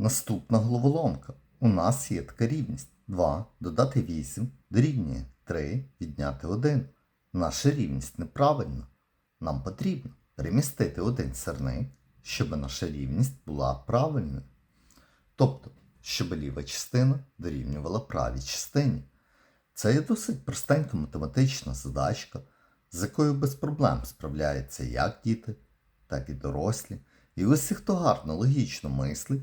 Наступна головоломка. У нас є така рівність. 2 додати 8 дорівнює 3 відняти 1. Наша рівність неправильна. Нам потрібно перемістити один сирник, щоб наша рівність була правильною. Тобто, щоб ліва частина дорівнювала правій частині. Це є досить простенька математична задачка, з якою без проблем справляються як діти, так і дорослі. І усі, хто гарно логічно мислить,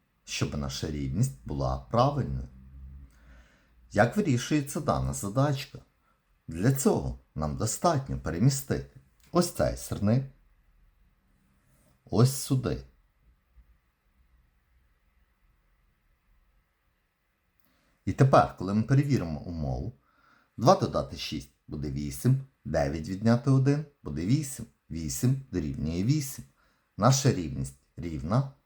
щоб наша рівність була правильною. Як вирішується дана задачка? Для цього нам достатньо перемістити ось цей сирник, ось сюди. І тепер, коли ми перевіримо умову, 2 додати 6 буде 8, 9 відняти 1 буде 8, 8 дорівнює 8. Наша рівність рівна,